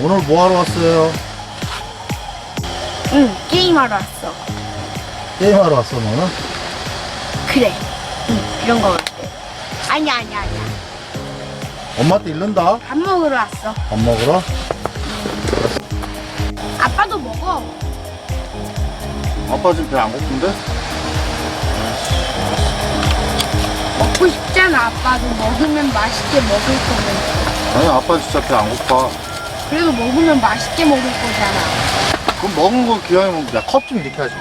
오늘 뭐 하러 왔어요? 응, 게임하러 왔어. 게임하러 왔어 너는? 그래. 응, 이런 거 같아. 아니야, 아니야, 아니야. 엄마한테 잃는다? 밥 먹으러 왔어. 밥 먹으러? 아빠도 먹어. 아빠 지금 배 안 고픈데? 먹고 싶잖아, 아빠도. 먹으면 맛있게 먹을 거면. 아니 아빠 진짜 배 안 고파 그래도 먹으면 맛있게 먹을 거잖아. 그럼 먹은 거 기왕에 먹야 컵 좀 이렇게 하지 마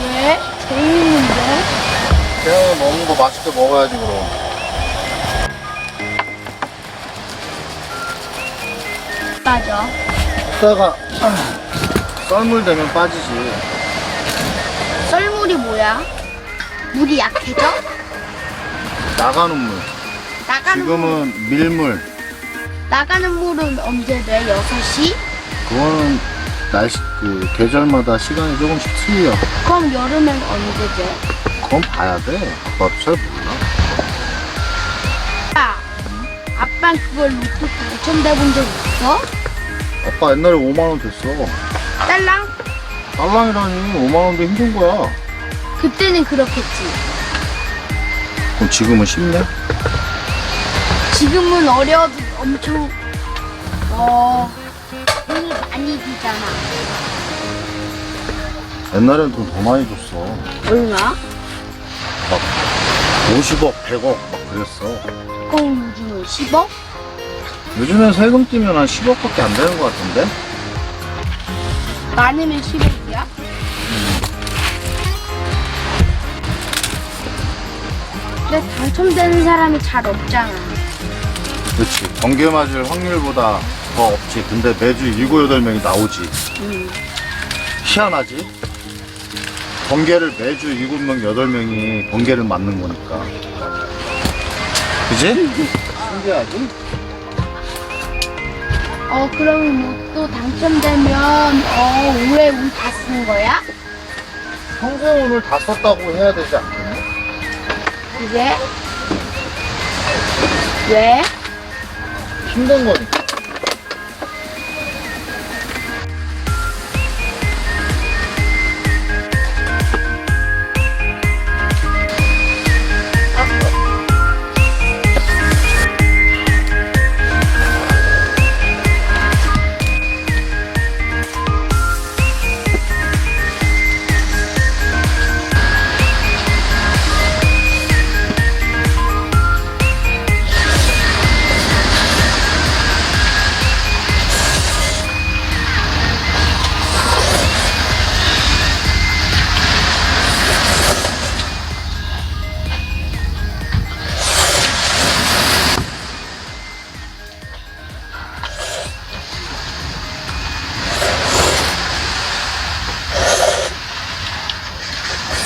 왜? 재밌는데? 기왕에 먹은 거 맛있게 먹어야지 그럼 빠져. 이따가 썰물 되면 빠지지 썰물이 뭐야? 물이 약해져? 나가는 물 나가는 물, 지금은 밀물 나가는 물은 언제 돼? 6시? 그거는 날씨 그 계절마다 시간이 조금씩 틀려 그럼 여름엔 언제 돼? 그건 봐야 돼 아빠도 잘 몰라 야, 아빠 그걸 로또 당첨돼 본 적 있어? 아빠 옛날에 5만 원 됐어 딸랑? 딸랑이라니 5만 원도 힘든 거야 그때는 그렇겠지. 그럼 지금은 쉽네? 지금은 어려도 엄청 어 돈이 많이 들잖아. 옛날엔 돈 더 많이 줬어 얼마? 막 50억 100억 막 그랬어 그럼 요즘은 10억? 요즘엔 세금 떼면 한 10억밖에 안 되는 것 같은데? 많으면 10억 근데 당첨되는 사람이 잘 없잖아. 그렇지 번개 맞을 확률보다 더 없지 근데 매주 7, 8명이 나오지 음. 희한하지? 번개를 매주 7명, 8명이 번개를 맞는 거니까 그지? 신기하지? 어 그러면 뭐또 당첨되면 어 올해 운다쓴 거야? 평생 운을 다 썼다고 해야 되지 않겠니? 그게? 왜? 힘든 거니까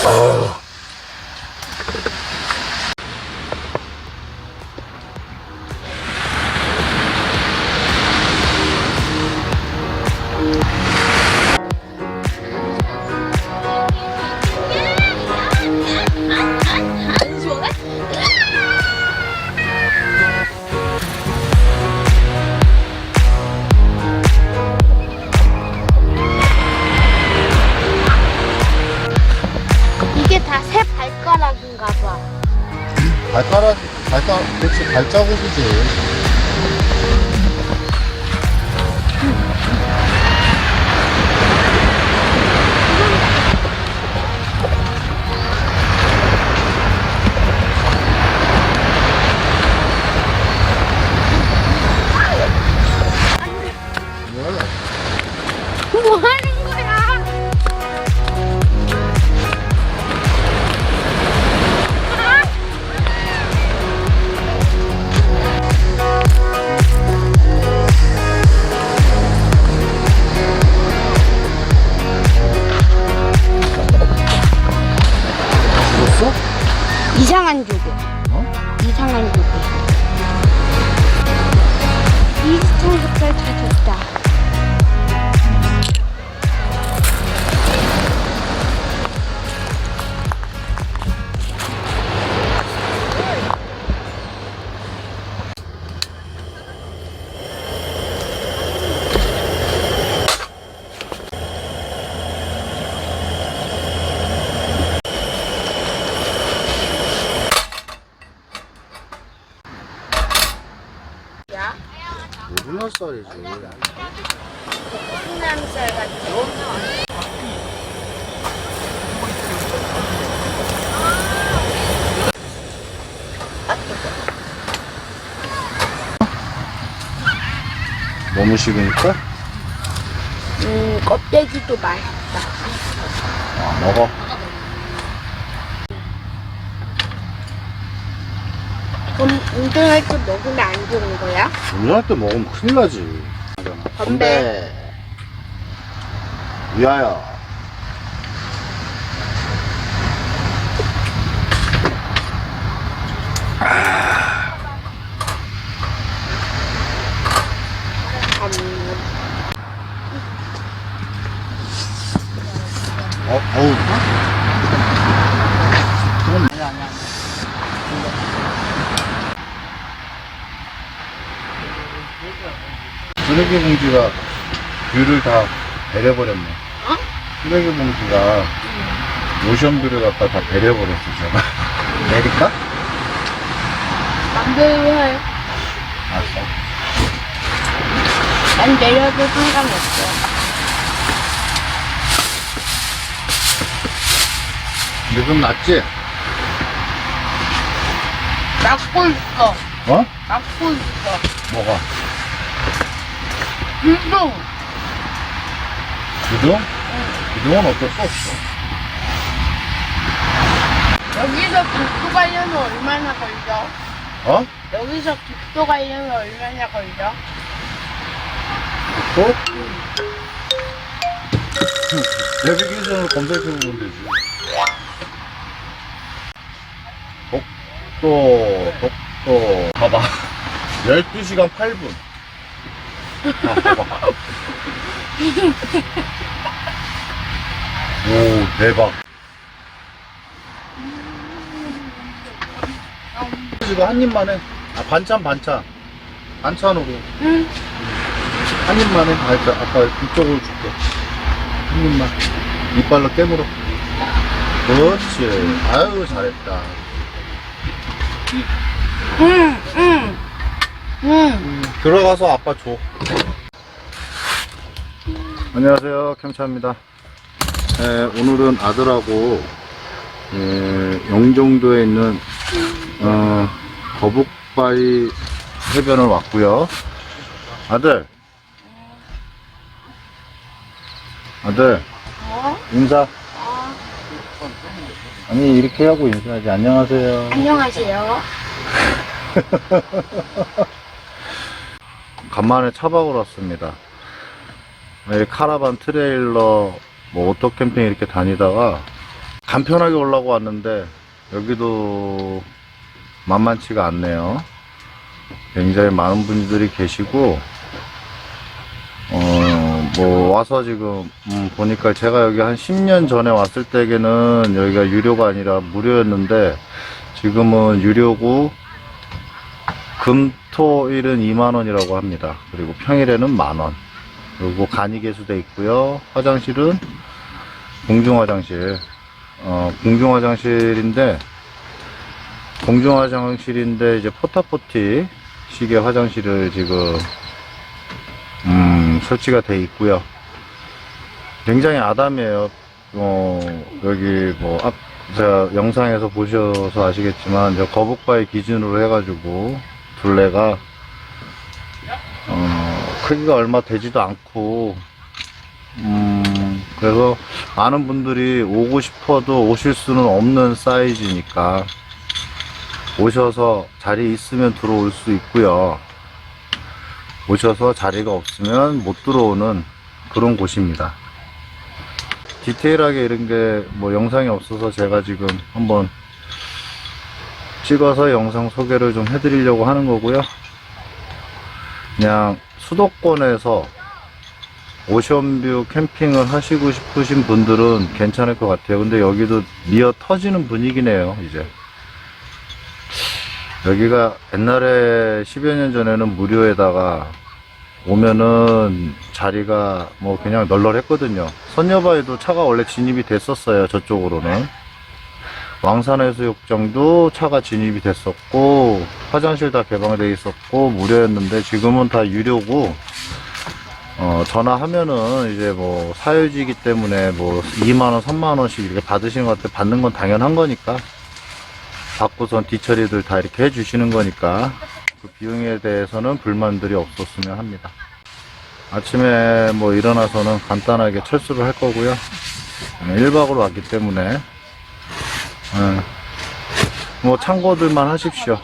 이 발가락, 발가락, 그렇지. 발자국이지 색깔 찾았다. 순살살이지. 순남살 같은. 너무 식으니까? 음, 껍데기도 맛있다. 아, 먹어. 그럼 운동할 때 먹으면 안 좋은 거야? 운전할 때 먹으면 큰일 나지. 건배. 위하여. 음, 어, 어우. 쓰레기 봉지가 뷰를 다 배려버렸네. 어? 쓰레기 봉지가 오션뷰를 갖다 다 배려버렸어, 제가. 내릴까? 맘대로 해. 알았어. 난 내려도 상관없어. 좀 낫지? 막고 있어. 어? 막고 있어. 뭐가? 운동. 기둥? 기둥은 어쩔 수 없어. 여기서 국도 가려면 얼마나 걸려? 어? 여기서 국도 가려면 얼마나 걸려? 또? 내비게이션을 검색해보면 되지. 독도, 독도. 봐봐. 12시간 8분. 오, 대박. 지금 한 입만 해. 아, 반찬, 반찬. 반찬으로. 응. 한 입만 해. 아, 까 아까 이쪽으로 줄게. 한 입만. 이빨로 깨물어. 그렇지. 아유, 잘했다. 응, 응. 응. 들어가서 아빠 줘. 안녕하세요. 캠차입니다. 에, 오늘은 아들하고 에, 영종도에 있는 어, 거북바위 해변을 왔고요. 아들. 아들, 어? 인사. 어? 아니, 이렇게 하고 인사하지. 안녕하세요. 안녕하세요. 간만에 차박을 왔습니다. 이 카라반 트레일러 뭐 오토 캠핑 이렇게 다니다가 간편하게 올라고 왔는데 여기도 만만치가 않네요. 굉장히 많은 분들이 계시고 어 뭐 와서 지금 음, 보니까 제가 여기 한 10년 전에 왔을 때에는 여기가 유료가 아니라 무료였는데 지금은 유료고 금, 토, 일은 2만원이라고 합니다. 그리고 평일에는 만원. 그리고 간이개수대 있고요. 화장실은 공중화장실. 어, 공중화장실인데, 공중화장실인데, 이제 포타포티 식의 화장실을 지금, 음, 설치가 돼 있고요. 굉장히 아담해요. 어, 여기 뭐, 앞, 제가 영상에서 보셔서 아시겠지만, 저 거북바위 기준으로 해가지고, 둘레가 어, 크기가 얼마 되지도 않고 음, 그래서 많은 분들이 오고 싶어도 오실 수는 없는 사이즈니까 오셔서 자리 있으면 들어올 수 있고요. 오셔서 자리가 없으면 못 들어오는 그런 곳입니다. 디테일하게 이런 게 뭐 영상이 없어서 제가 지금 한번 찍어서 영상 소개를 좀 해드리려고 하는 거고요. 그냥 수도권에서 오션뷰 캠핑을 하시고 싶으신 분들은 괜찮을 것 같아요. 근데 여기도 미어 터지는 분위기네요, 이제. 여기가 옛날에 10여 년 전에는 무료에다가 오면은 자리가 뭐 그냥 널널했거든요. 선여바에도 차가 원래 진입이 됐었어요, 저쪽으로는. 왕산해수욕장도 차가 진입이 됐었고 화장실 다 개방되어 있었고 무료였는데 지금은 다 유료고 어, 전화하면은 이제 뭐 사유지기 때문에 뭐 2만원, 3만원씩 이렇게 받으시는 것 같아 받는 건 당연한 거니까 받고선 뒤처리들 다 이렇게 해주시는 거니까 그 비용에 대해서는 불만들이 없었으면 합니다. 아침에 뭐 일어나서는 간단하게 철수를 할 거고요. 1박으로 왔기 때문에 예. 뭐 참고들만 하십시오.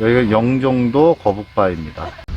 여기가 영종도 거북바입니다.